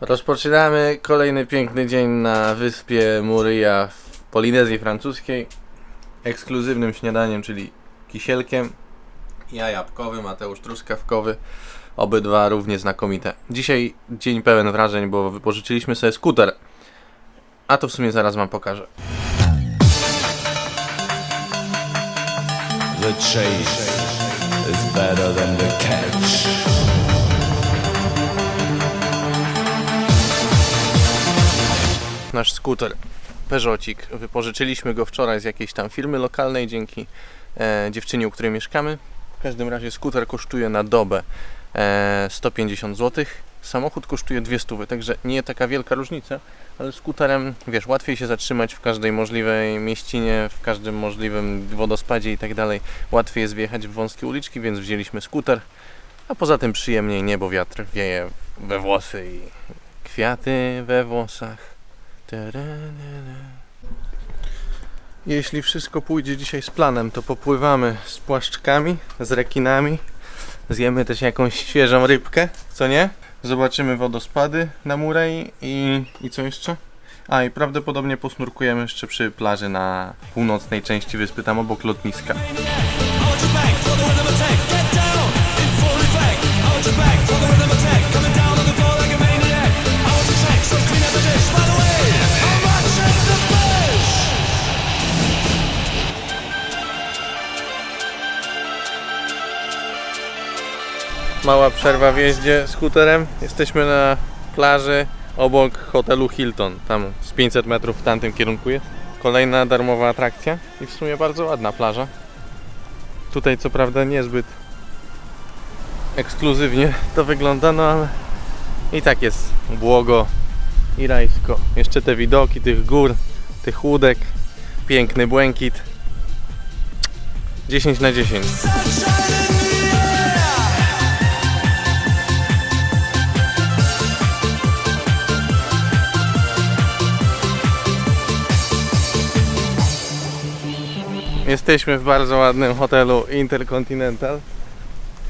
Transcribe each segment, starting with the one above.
Rozpoczynamy kolejny piękny dzień na wyspie Muryja w Polinezji Francuskiej. Ekskluzywnym śniadaniem, czyli kisielkiem. Ja jabłkowy, Mateusz truskawkowy. Obydwa równie znakomite. Dzisiaj dzień pełen wrażeń, bo wypożyczyliśmy sobie skuter. A to w sumie zaraz wam pokażę. The chase is better than the catch. nasz skuter Peugeotik. Wypożyczyliśmy go wczoraj z jakiejś tam firmy lokalnej dzięki e, dziewczynie, u której mieszkamy. W każdym razie skuter kosztuje na dobę 150 zł. Samochód kosztuje 200, także nie taka wielka różnica, ale skuterem, wiesz, łatwiej się zatrzymać w każdej możliwej mieścinie, w każdym możliwym wodospadzie i tak dalej. Łatwiej jest wjechać w wąskie uliczki, więc wzięliśmy skuter. A poza tym przyjemniej nie, bo wiatr wieje we włosy i kwiaty we włosach. Jeśli wszystko pójdzie dzisiaj z planem, to popływamy z płaszczkami, z rekinami. Zjemy też jakąś świeżą rybkę, co nie? Zobaczymy wodospady na Murei i, i co jeszcze? A i prawdopodobnie posnurkujemy jeszcze przy plaży na północnej części wyspy, tam obok lotniska. Mała przerwa w jeździe skuterem. Jesteśmy na plaży obok hotelu Hilton. Tam z 500 metrów w tamtym kierunku jest. Kolejna darmowa atrakcja i w sumie bardzo ładna plaża. Tutaj co prawda niezbyt ekskluzywnie to wygląda, no ale i tak jest błogo i rajsko. Jeszcze te widoki tych gór, tych łódek, piękny błękit. 10 na 10. Jesteśmy w bardzo ładnym hotelu Intercontinental.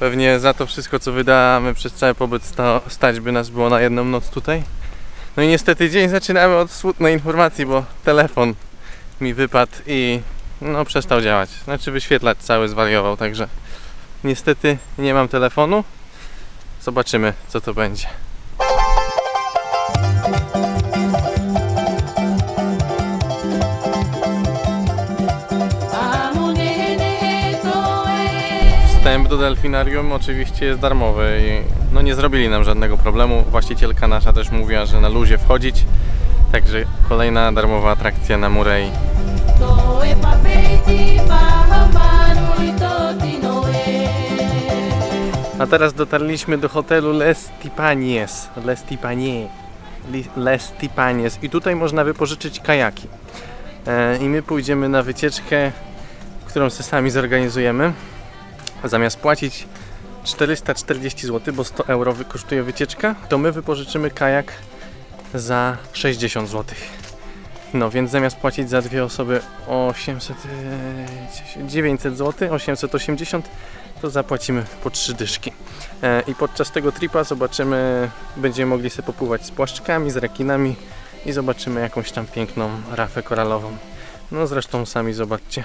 Pewnie za to wszystko, co wydamy przez cały pobyt, sta- stać by nas było na jedną noc tutaj. No i niestety dzień zaczynamy od smutnej informacji, bo telefon mi wypadł i no przestał działać. Znaczy wyświetlać cały zwariował, także niestety nie mam telefonu. Zobaczymy, co to będzie. Wstęp do delfinarium oczywiście jest darmowy i no nie zrobili nam żadnego problemu. Właścicielka nasza też mówiła, że na luzie wchodzić. Także kolejna darmowa atrakcja na Murei. A teraz dotarliśmy do hotelu Les Tipanies. Les Tipanies. Li- Les Tipanies. I tutaj można wypożyczyć kajaki. E, I my pójdziemy na wycieczkę, którą sobie sami zorganizujemy. Zamiast płacić 440 zł, bo 100 euro kosztuje wycieczka, to my wypożyczymy kajak za 60 zł. No więc zamiast płacić za dwie osoby 800, e, 900 zł, 880, to zapłacimy po trzy dyszki. E, I podczas tego tripa zobaczymy, będziemy mogli sobie popływać z płaszczkami, z rekinami i zobaczymy jakąś tam piękną rafę koralową. No zresztą sami zobaczcie.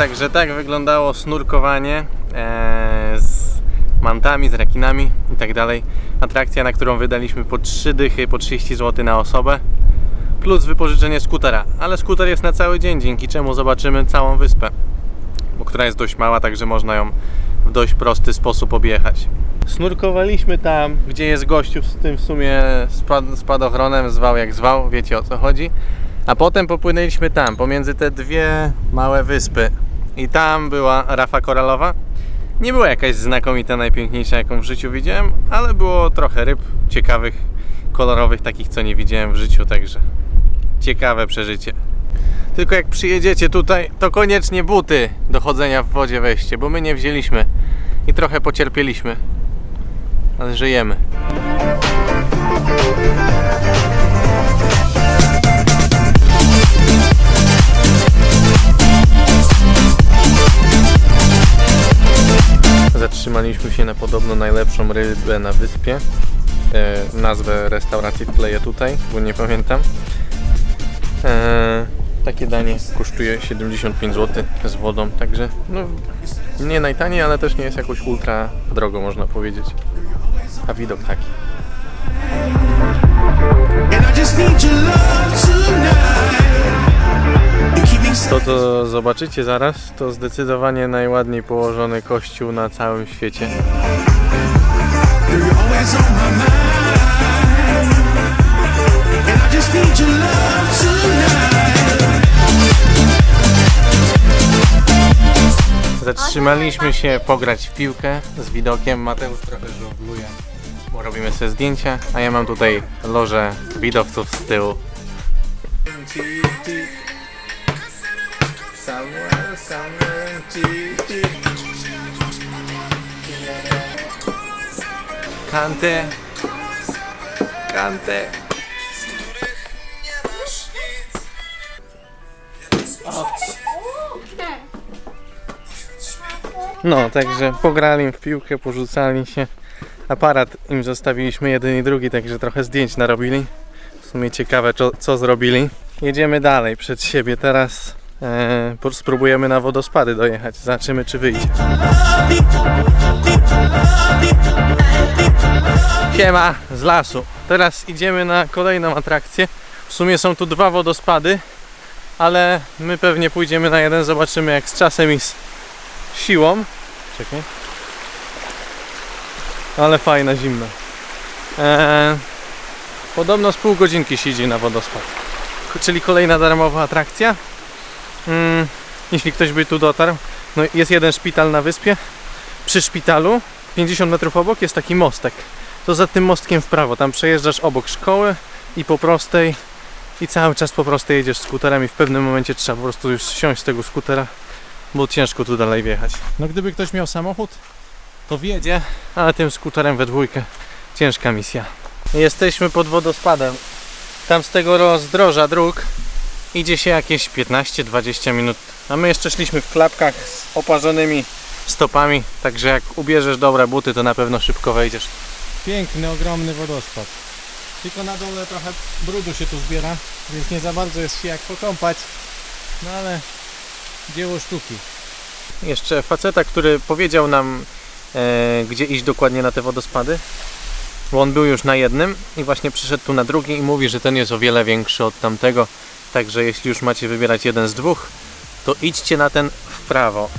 Także tak wyglądało snurkowanie e, z mantami, z rekinami i tak dalej. Atrakcja, na którą wydaliśmy po 3 dychy, po 30 zł na osobę. Plus wypożyczenie skutera. Ale skuter jest na cały dzień, dzięki czemu zobaczymy całą wyspę. Bo która jest dość mała, także można ją w dość prosty sposób objechać. Snurkowaliśmy tam, gdzie jest gościu z tym w sumie spad spadochronem, zwał jak zwał, wiecie o co chodzi. A potem popłynęliśmy tam, pomiędzy te dwie małe wyspy. I tam była rafa koralowa. Nie była jakaś znakomita, najpiękniejsza jaką w życiu widziałem, ale było trochę ryb ciekawych, kolorowych, takich co nie widziałem w życiu, także ciekawe przeżycie. Tylko jak przyjedziecie tutaj, to koniecznie buty do chodzenia w wodzie weźcie, bo my nie wzięliśmy i trochę pocierpieliśmy. Ale żyjemy. Zatrzymaliśmy się na podobno najlepszą rybę na wyspie. E, nazwę restauracji wkleję tutaj, bo nie pamiętam. E, takie danie kosztuje 75 zł z wodą, także no, nie najtaniej, ale też nie jest jakoś ultra drogo można powiedzieć. A widok taki. Co zobaczycie zaraz, to zdecydowanie najładniej położony kościół na całym świecie. Zatrzymaliśmy się pograć w piłkę z widokiem. Mateusz trochę żongluje, bo robimy sobie zdjęcia, a ja mam tutaj lożę widowców z tyłu. Kante, kante. No, także pograli w piłkę, porzucali się. Aparat im zostawiliśmy jeden i drugi, także trochę zdjęć narobili. W sumie ciekawe, co, co zrobili. Jedziemy dalej przed siebie. Teraz e, spróbujemy na wodospady dojechać. Zobaczymy, czy wyjdzie. Siema z lasu. Teraz idziemy na kolejną atrakcję. W sumie są tu dwa wodospady, ale my pewnie pójdziemy na jeden. Zobaczymy, jak z czasem i z siłą. Czekaj. Ale fajna, zimna. Eee, podobno z pół godzinki się idzie na wodospad. Czyli kolejna darmowa atrakcja. Mm, jeśli ktoś by tu dotarł. No jest jeden szpital na wyspie. Przy szpitalu, 50 metrów obok, jest taki mostek. To za tym mostkiem w prawo. Tam przejeżdżasz obok szkoły i po prostej i cały czas po prostej jedziesz skuterem i w pewnym momencie trzeba po prostu już siąść z tego skutera bo ciężko tu dalej wjechać. No gdyby ktoś miał samochód, to wjedzie, ale tym skuterem we dwójkę ciężka misja. Jesteśmy pod wodospadem. Tam z tego rozdroża dróg idzie się jakieś 15-20 minut, a my jeszcze szliśmy w klapkach z oparzonymi stopami, także jak ubierzesz dobre buty, to na pewno szybko wejdziesz. Piękny, ogromny wodospad. Tylko na dole trochę brudu się tu zbiera, więc nie za bardzo jest się jak pokąpać. No ale dzieło sztuki. Jeszcze faceta, który powiedział nam, e, gdzie iść dokładnie na te wodospady, bo on był już na jednym i właśnie przyszedł tu na drugi i mówi, że ten jest o wiele większy od tamtego. Także jeśli już macie wybierać jeden z dwóch, to idźcie na ten w prawo.